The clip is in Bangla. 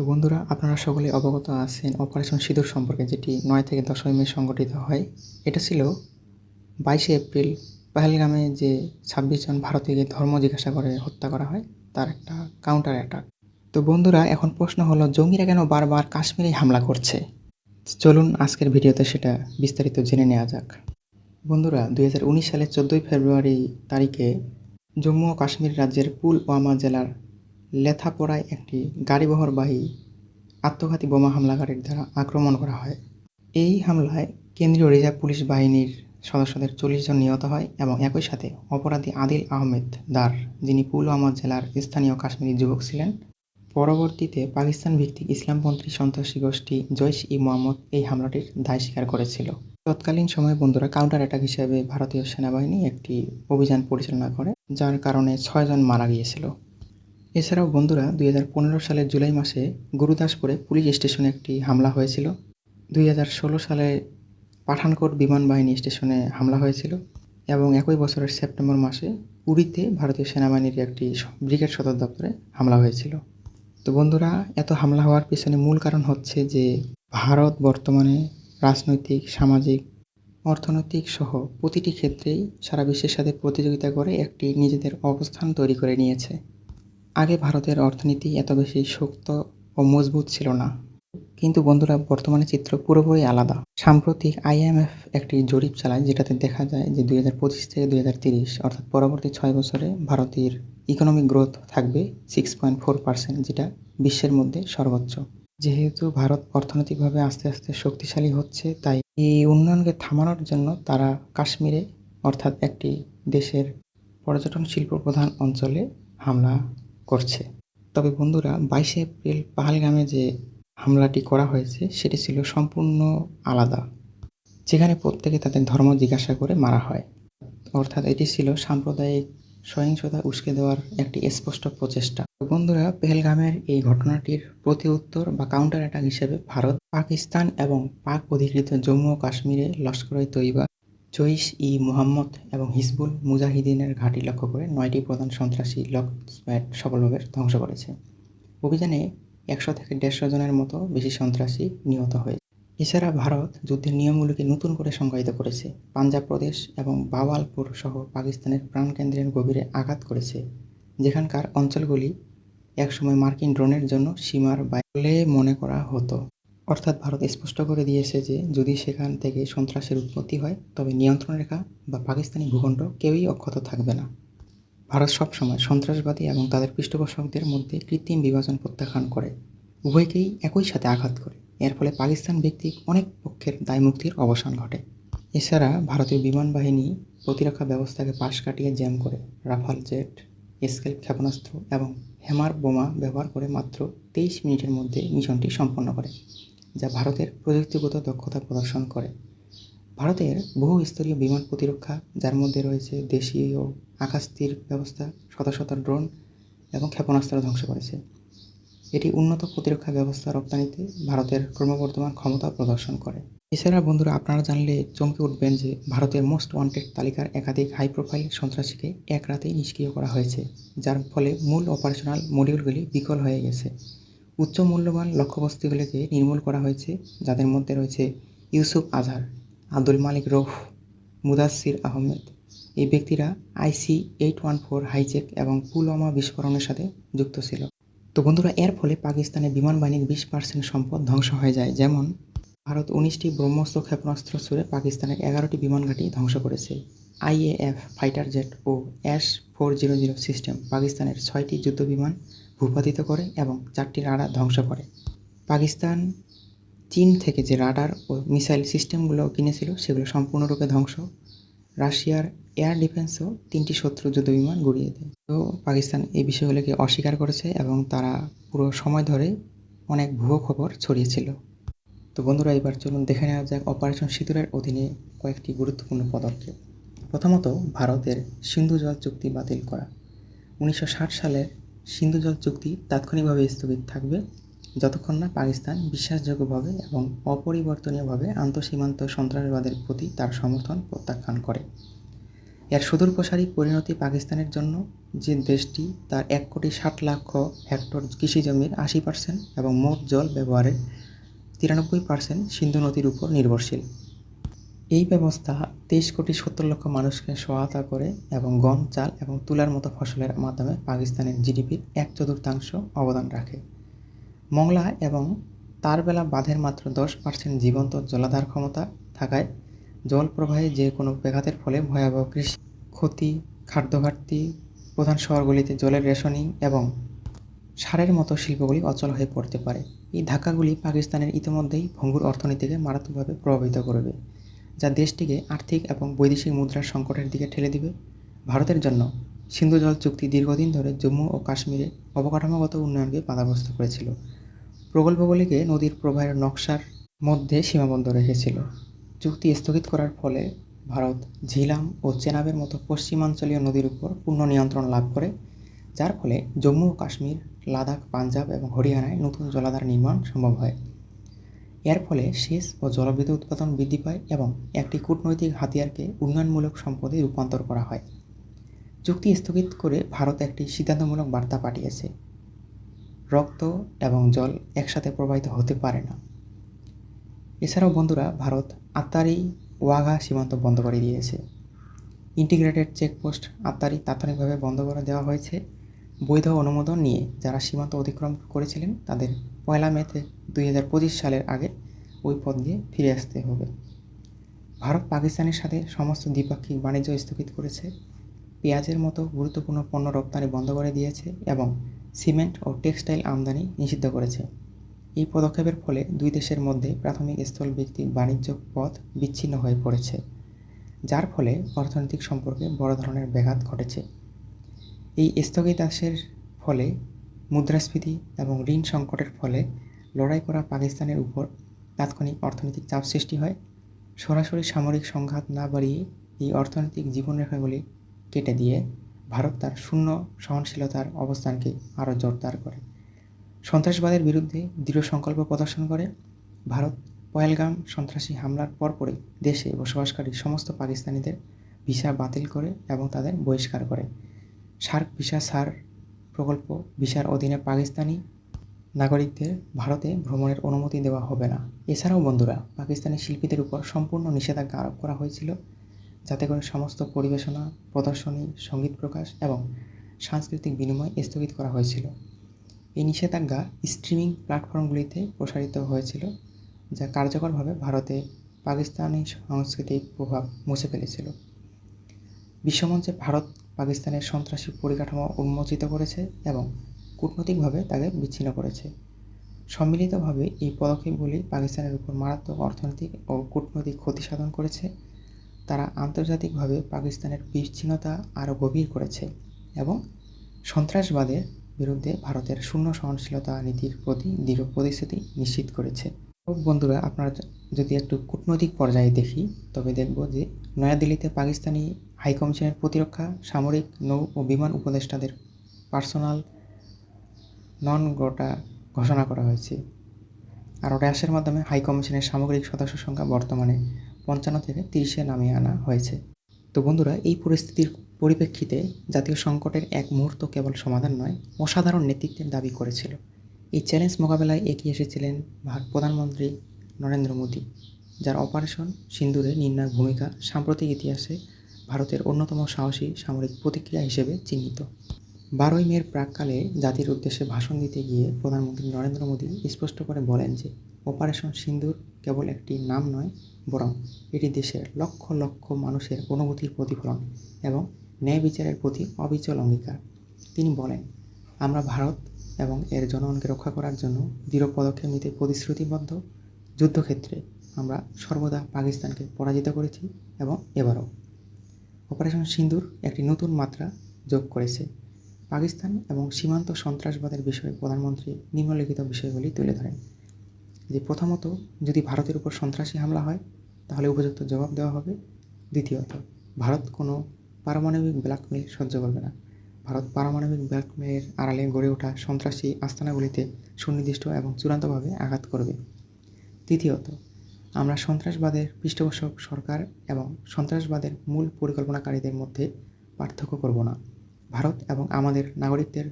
তো বন্ধুরা, আপনারা সকলে অবগত আছেন অপারেশন সিঁদুর সম্পর্কে, যেটি নয় থেকে দশই মে সংগঠিত হয়। এটা ছিল বাইশে এপ্রিল, পাহেলগামে যে ছাব্বিশ জন ভারতীয়কে ধর্ম জিজ্ঞাসা করে হত্যা করা হয়, তার একটা কাউন্টার অ্যাটাক তো বন্ধুরা, এখন প্রশ্ন হলো, জঙ্গিরা কেন বারবার কাশ্মীরে হামলা করছে? চলুন আজকের ভিডিওতে সেটা বিস্তারিত জেনে নেওয়া যাক। বন্ধুরা দু হাজার উনিশ সালের চোদ্দোই ফেব্রুয়ারি তারিখে জম্মু ও কাশ্মীর রাজ্যের পুলওয়ামা জেলার লেথাপোড়ায় একটি গাড়িবহরবাহী আত্মঘাতী বোমা হামলাকারীর দ্বারা আক্রমণ করা হয়। এই হামলায় কেন্দ্রীয় রিজার্ভ পুলিশ বাহিনীর সদস্যদের চল্লিশ জন নিহত হয় এবং একই সাথে অপরাধী আদিল আহমেদ দার, যিনি পুলওয়ামা জেলার স্থানীয় কাশ্মীরি যুবক ছিলেন। পরবর্তীতে পাকিস্তান ভিত্তিক ইসলামপন্থী সন্ত্রাসী গোষ্ঠী জৈশ ই মোহাম্মদ এই হামলাটির দায় স্বীকার করেছিল। তৎকালীন সময়ে বন্ধুরা কাউন্টার অ্যাটাক হিসেবে ভারতীয় সেনাবাহিনী একটি অভিযান পরিচালনা করে, যার কারণে ছয়জন মারা গিয়েছিল। এছাড়াও বন্ধুরা দুই হাজার পনেরো সালের জুলাই মাসে গুরুদাসপুরে পুলিশ স্টেশনে একটি হামলা হয়েছিল। দুই হাজার ষোলো সালে পাঠানকোট বিমান বাহিনী স্টেশনে হামলা হয়েছিল এবং একই বছরের সেপ্টেম্বর মাসে উড়িতে ভারতীয় সেনাবাহিনীর একটি ব্রিগেড সদর দপ্তরে হামলা হয়েছিল। তো বন্ধুরা, এত হামলা হওয়ার পিছনে মূল কারণ হচ্ছে যে ভারত বর্তমানে রাজনৈতিক, সামাজিক, অর্থনৈতিক সহ প্রতিটি ক্ষেত্রেই সারা বিশ্বের সাথে প্রতিযোগিতা করে একটি নিজেদের অবস্থান তৈরি করে নিয়েছে। আগে ভারতের অর্থনীতি এত বেশি শক্ত ও মজবুত ছিল না। কিন্তু বন্ধুরা, বর্তমানে চিত্র পুরোপুরি আলাদা। সাম্প্রতিক আইএমএফ একটি জরিপ চালায়, যেটাতে দেখা যায় যে দুই হাজার পঁচিশ থেকে দুই হাজার তিরিশ, অর্থাৎ পরবর্তী ছয় বছরে ভারতের ইকোনমিক গ্রোথ থাকবে সিক্স পয়েন্ট ফোর পার্সেন্ট যেটা বিশ্বের মধ্যে সর্বোচ্চ। যেহেতু ভারত অর্থনৈতিকভাবে আস্তে আস্তে শক্তিশালী হচ্ছে, তাই এই উন্নয়নকে থামানোর জন্য তারা কাশ্মীরে, অর্থাৎ একটি দেশের পর্যটন শিল্প প্রধান অঞ্চলে হামলা করছে। তবে বন্ধুরা, বাইশে এপ্রিল পাহালগামে যে হামলাটি করা হয়েছে, সেটি ছিল সম্পূর্ণ আলাদা, যেখানে প্রত্যেকে তাদের ধর্ম জিজ্ঞাসা করে মারা হয়। অর্থাৎ এটি ছিল সাম্প্রদায়িক সহিংসতা উস্কে দেওয়ার একটি স্পষ্ট প্রচেষ্টা। বন্ধুরা, পেহেলগামের এই ঘটনাটির প্রতি উত্তর বা কাউন্টার অ্যাটাক হিসেবে ভারত, পাকিস্তান এবং পাক অধিকৃত জম্মু ও কাশ্মীরে লস্কর তৈবা জৈশ ই মুহাম্মদ এবং হিজবুল মুজাহিদিনের ঘাঁটি লক্ষ্য করে নয়টি প্রধান সন্ত্রাসী লক্ষ্যপ্যাড সফলভাবে ধ্বংস করেছে। অভিযানে একশো থেকে দেড়শো জনের মতো বেশি সন্ত্রাসী নিহত হয়েছে। এছাড়া ভারত যুদ্ধের নিয়মগুলিকে নতুন করে সংজ্ঞায়িত করেছে। পাঞ্জাব প্রদেশ এবং বাওয়ালপুর সহ পাকিস্তানের প্রাণকেন্দ্রের গভীরে আঘাত করেছে। যেখানকার অঞ্চলগুলি একসময় মার্কিন ড্রোনের জন্য সীমার বাইরে মনে করা হতো। অর্থাৎ ভারত স্পষ্ট করে দিয়েছে যে, যদি সেখান থেকে সন্ত্রাসের উৎপত্তি হয়, তবে নিয়ন্ত্রণ রেখা বা পাকিস্তানি ভূখণ্ড কেউই অক্ষত থাকবে না। ভারত সবসময় সন্ত্রাসবাদী এবং তাদের পৃষ্ঠপোষকদের মধ্যে কৃত্রিম বিভাজন প্রত্যাখ্যান করে। উভয়কেই একই সাথে আঘাত করে। এর ফলে পাকিস্তান ভিত্তিক অনেক পক্ষের দায়মুক্তির অবসান ঘটে। এছাড়া ভারতীয় বিমান বাহিনী প্রতিরক্ষা ব্যবস্থাকে পাশ কাটিয়ে জ্যাম করে। রাফাল জেট স্কেল ক্ষেপণাস্ত্র এবং হেমার বোমা ব্যবহার করে মাত্র তেইশ মিনিটের মধ্যে মিশনটি সম্পন্ন করে। যা ভারতের প্রযুক্তিগত দক্ষতা প্রদর্শন করে। ভারতের বহু স্তরীয় বিমান প্রতিরক্ষা, যার মধ্যে রয়েছে দেশীয় আকাশতীর ব্যবস্থা শত শত ড্রোন এবং ক্ষেপণাস্ত্র ধ্বংস করেছে। এটি উন্নত প্রতিরক্ষা ব্যবস্থা রপ্তানিতে ভারতের ক্রমবর্ধমান ক্ষমতা প্রদর্শন করে। এছাড়া বন্ধুরা, আপনারা জানলে চমকে উঠবেন যে ভারতের মোস্ট ওয়ান্টেড তালিকার একাধিক হাই প্রোফাইল সন্ত্রাসীকে এক রাতেই নিষ্ক্রিয় করা হয়েছে, যার ফলে মূল অপারেশনাল মডিউলগুলি বিকল হয়ে গেছে। উচ্চ মূল্যবান লক্ষ্যবস্তুগুলিকে নির্মূল করা হয়েছে, যাদের মধ্যে রয়েছে ইউসুফ আজহার, আব্দুল মালিক রৌফ মুদাসির আহমেদ। এই ব্যক্তিরা IC eight one four hijack এবং পুলওয়ামা বিস্ফোরণের সাথে যুক্ত ছিল। তো বন্ধুরা, এর ফলে পাকিস্তানের বিমান বাহিনীর বিশ পার্সেন্ট সম্পদ ধ্বংস হয়ে যায়। যেমন, ভারত উনিশটি ব্রহ্মস্ত্র ক্ষেপণাস্ত্র ছুড়ে পাকিস্তানের এগারোটি বিমান ঘাঁটি ধ্বংস করেছে। আইএএফ ফাইটার জেট ও S four zero zero system, পাকিস্তানের ছয়টি যুদ্ধ বিমান ভূপাতিত করে এবং চারটি রাডার ধ্বংস করে। পাকিস্তান, চীন থেকে যে রাডার ও মিসাইল সিস্টেমগুলো কিনেছিল, সেগুলো সম্পূর্ণরূপে ধ্বংস। রাশিয়ার এয়ার ডিফেন্সও তিনটি শত্রু যুদ্ধ বিমান গুড়িয়ে দেয়। তো পাকিস্তান এই বিষয়গুলোকে অস্বীকার করেছে এবং তারা পুরো সময় ধরে অনেক ভুয়ো খবর ছড়িয়েছিল। তো বন্ধুরা, এবার চলুন দেখে নেওয়া যাক অপারেশন সিঁদুরের অধীনে কয়েকটি গুরুত্বপূর্ণ পদক্ষেপ। প্রথমত, ভারতের সিন্ধু জল চুক্তি বাতিল করা। উনিশশো সালের সিন্ধু জল চুক্তি তাৎক্ষণিকভাবে স্থগিত থাকবে, যতক্ষণ না পাকিস্তান বিশ্বাসযোগ্যভাবে এবং অপরিবর্তনীয়ভাবে আন্তঃসীমান্ত সন্ত্রাসবাদের প্রতি তার সমর্থন প্রত্যাখ্যান করে। এর সুদূরপ্রসারী পরিণতি পাকিস্তানের জন্য, যে দেশটি তার এক কোটি ষাট লক্ষ হেক্টর কৃষিজমির আশি পার্সেন্ট এবং মোট জল ব্যবহারের তিরানব্বই পার্সেন্ট সিন্ধু নদীর উপর নির্ভরশীল। এই ব্যবস্থা তেইশ কোটি সত্তর লক্ষ মানুষকে সহায়তা করে এবং গম, চাল এবং তুলার মতো ফসলের মাধ্যমে পাকিস্তানের জিডিপির এক চতুর্থাংশ অবদান রাখে। মংলা এবং তারবেলা বাঁধের মাত্র দশ পার্সেন্ট জীবন্ত জলাধার ক্ষমতা থাকায় জল প্রবাহে যে কোনো ব্যাঘাতের ফলে ভয়াবহ কৃষি ক্ষতি, খাদ্য ঘাটতি, প্রধান শহরগুলিতে জলের রেশনিং এবং সারের মতো শিল্পগুলি অচল হয়ে পড়তে পারে। এই ধাক্কাগুলি পাকিস্তানের ইতিমধ্যেই ভঙ্গুর অর্থনীতিকে মারাত্মকভাবে প্রভাবিত করবে। যা দেশটিকে আর্থিক এবং বৈদেশিক মুদ্রার সংকটের দিকে ঠেলে দিবে। ভারতের জন্য সিন্ধু জল চুক্তি দীর্ঘদিন ধরে জম্মু ও কাশ্মীরে অবকাঠামোগত উন্নয়নকে বাধাগ্রস্ত করেছিল। প্রকল্পগুলিকে নদীর প্রবাহের নকশার মধ্যে সীমাবদ্ধ রেখেছিল। চুক্তি স্থগিত করার ফলে ভারত, ঝিলাম ও চেনাবের মতো পশ্চিমাঞ্চলীয় নদীর উপর পূর্ণ নিয়ন্ত্রণ লাভ করে, যার ফলে জম্মু ও কাশ্মীর, লাদাখ, পাঞ্জাব এবং হরিয়ানায় নতুন জলাধার নির্মাণ সম্ভব হয়। এর ফলে সেচ ও জলবিদ্যুৎ উৎপাদন বৃদ্ধি পায় এবং একটি কূটনৈতিক হাতিয়ারকে উন্নয়নমূলক সম্পদে রূপান্তর করা হয়। চুক্তি স্থগিত করে ভারত একটি সিদ্ধান্তমূলক বার্তা পাঠিয়েছে। রক্ত এবং জল একসাথে প্রবাহিত হতে পারে না। এছাড়াও বন্ধুরা, ভারত আত্মারি ওয়াঘা সীমান্ত বন্ধ করে দিয়েছে। ইন্টিগ্রেটেড চেকপোস্ট আত্মারি তাৎক্ষণিকভাবে বন্ধ করে দেওয়া হয়েছে। বৈধ অনুমোদন নিয়ে যারা সীমান্ত অতিক্রম করেছিলেন, তাদের পয়লা মেতে দুই হাজার পঁচিশ সালের আগে ওই পথ দিয়ে ফিরে আসতে হবে। ভারত পাকিস্তানের সাথে সমস্ত দ্বিপাক্ষিক বাণিজ্য স্থগিত করেছে, পেঁয়াজের মতো গুরুত্বপূর্ণ পণ্য রপ্তানি বন্ধ করে দিয়েছে এবং সিমেন্ট ও টেক্সটাইল আমদানি নিষিদ্ধ করেছে। এই পদক্ষেপের ফলে দুই দেশের মধ্যে প্রাথমিক স্থল ভিত্তিক বাণিজ্য পথ বিচ্ছিন্ন হয়ে পড়েছে, যার ফলে অর্থনৈতিক সম্পর্কে বড় ধরনের ব্যাঘাত ঘটেছে। এই স্থগিতাদেশের ফলে, মুদ্রাস্ফীতি এবং ঋণ সংকটের ফলে লড়াই করা পাকিস্তানের উপর তাৎক্ষণিক অর্থনৈতিক চাপ সৃষ্টি হয়। সরাসরি সামরিক সংঘাত না বাড়িয়ে এই অর্থনৈতিক জীবনরেখাগুলি কেটে দিয়ে ভারত তার শূন্য সহনশীলতার অবস্থানকে আরও জোরদার করে। সন্ত্রাসবাদের বিরুদ্ধে দৃঢ় সংকল্প প্রদর্শন করে। ভারত পয়েলগাম সন্ত্রাসী হামলার পরপরই দেশে বসবাসকারী সমস্ত পাকিস্তানিদের ভিসা বাতিল করে এবং তাদের বহিষ্কার করে। সার্ক ভিসা সার প্রকল্প ভিসার অধীনে পাকিস্তানি নাগরিকদের ভারতে ভ্রমণের অনুমতি দেওয়া হবে না। এছাড়াও বন্ধুরা, পাকিস্তানি শিল্পীদের উপর সম্পূর্ণ নিষেধাজ্ঞা আরোপ করা হয়েছিল যাতে করে সমস্ত পরিবেশনা, প্রদর্শনী, সংগীত প্রকাশ এবং সাংস্কৃতিক বিনিময় স্থগিত করা হয়েছিল। এই নিষেধাজ্ঞা স্ট্রিমিং প্ল্যাটফর্মগুলিতে প্রসারিত হয়েছিল, যা কার্যকরভাবে ভারতে পাকিস্তানি সাংস্কৃতিক প্রভাব মুছে ফেলেছিল। বিশ্বমঞ্চে ভারত পাকিস্তানের সন্ত্রাসী পরিকাঠামো উন্মোচিত করেছে এবং কূটনৈতিকভাবে তাকে বিচ্ছিন্ন করেছে। সম্মিলিতভাবে এই পদক্ষেপগুলি পাকিস্তানের উপর মারাত্মক অর্থনৈতিক ও কূটনৈতিক ক্ষতি সাধন করেছে। তারা আন্তর্জাতিকভাবে পাকিস্তানের বিচ্ছিন্নতা আরও গভীর করেছে এবং সন্ত্রাসবাদের বিরুদ্ধে ভারতের শূন্য সহনশীলতা নীতির প্রতি দৃঢ় প্রতিশ্রুতি নিশ্চিত করেছে। বন্ধুরা, আপনারা যদি একটু কূটনৈতিক পর্যায়ে দেখি, তবে দেখব যে নয়াদিল্লিতে পাকিস্তানি হাইকমিশনের প্রতিরক্ষা, সামরিক, নৌ ও বিমান উপদেষ্টাদের পার্সোনাল নন গোটা ঘোষণা করা হয়েছে। আর র্যাশের মাধ্যমে হাইকমিশনের সামগ্রিক সদস্য সংখ্যা বর্তমানে পঞ্চান্ন থেকে তিরিশে নামিয়ে আনা হয়েছে। তো বন্ধুরা, এই পরিস্থিতির পরিপ্রেক্ষিতে জাতীয় সংকটের এক মুহূর্ত কেবল সমাধান নয়, অসাধারণ নেতৃত্বের দাবি করেছিল। এই চ্যালেঞ্জ মোকাবেলায় এগিয়ে এসেছিলেন ভারত প্রধানমন্ত্রী নরেন্দ্র মোদী, যার অপারেশন সিন্দুরে নির্ণায়ক ভূমিকা সাম্প্রতিক ইতিহাসে ভারতের অন্যতম সাহসী সামরিক প্রতিক্রিয়া হিসেবে চিহ্নিত। বারোই মের প্রাককালে জাতির উদ্দেশ্যে ভাষণ দিতে গিয়ে প্রধানমন্ত্রী নরেন্দ্র মোদী স্পষ্ট করে বলেন যে, অপারেশন সিন্দুর কেবল একটি নাম নয়, বরং এটি দেশের লক্ষ লক্ষ মানুষের অনুভূতির প্রতিফলন এবং ন্যায় বিচারের প্রতি অবিচল অঙ্গীকার। তিনি বলেন, আমরা ভারত এবং এর জনগণকে রক্ষা করার জন্য দৃঢ় পদক্ষেপ নিতে প্রতিশ্রুতিবদ্ধ। যুদ্ধক্ষেত্রে আমরা সর্বদা পাকিস্তানকে পরাজিত করেছি এবং এবারও। অপারেশন সিন্দুর একটি নতুন মাত্রা যোগ করেছে। পাকিস্তান এবং সীমান্ত সন্ত্রাসবাদের বিষয়ে প্রধানমন্ত্রী নিম্নলিখিত বিষয়গুলি তুলে ধরেন, যে প্রথমত, যদি ভারতের উপর সন্ত্রাসী হামলা হয়, তাহলে উপযুক্ত জবাব দেওয়া হবে। দ্বিতীয়ত, ভারত কোনো পারমাণবিক ব্ল্যাকমেল সহ্য করবে না। ভারত পারমাণবিক ব্ল্যাকমেলের আড়ালে গড়ে ওঠা সন্ত্রাসী আস্তানাগুলিতে সুনির্দিষ্ট এবং চূড়ান্তভাবে আঘাত করবে। তৃতীয়ত আমরা সন্ত্রাসবাদের পৃষ্ঠপোষক সরকার এবং সন্ত্রাসবাদের মূল পরিকল্পনাকারীদের মধ্যে পার্থক্য করব না। ভারত এবং আমাদের নাগরিকদের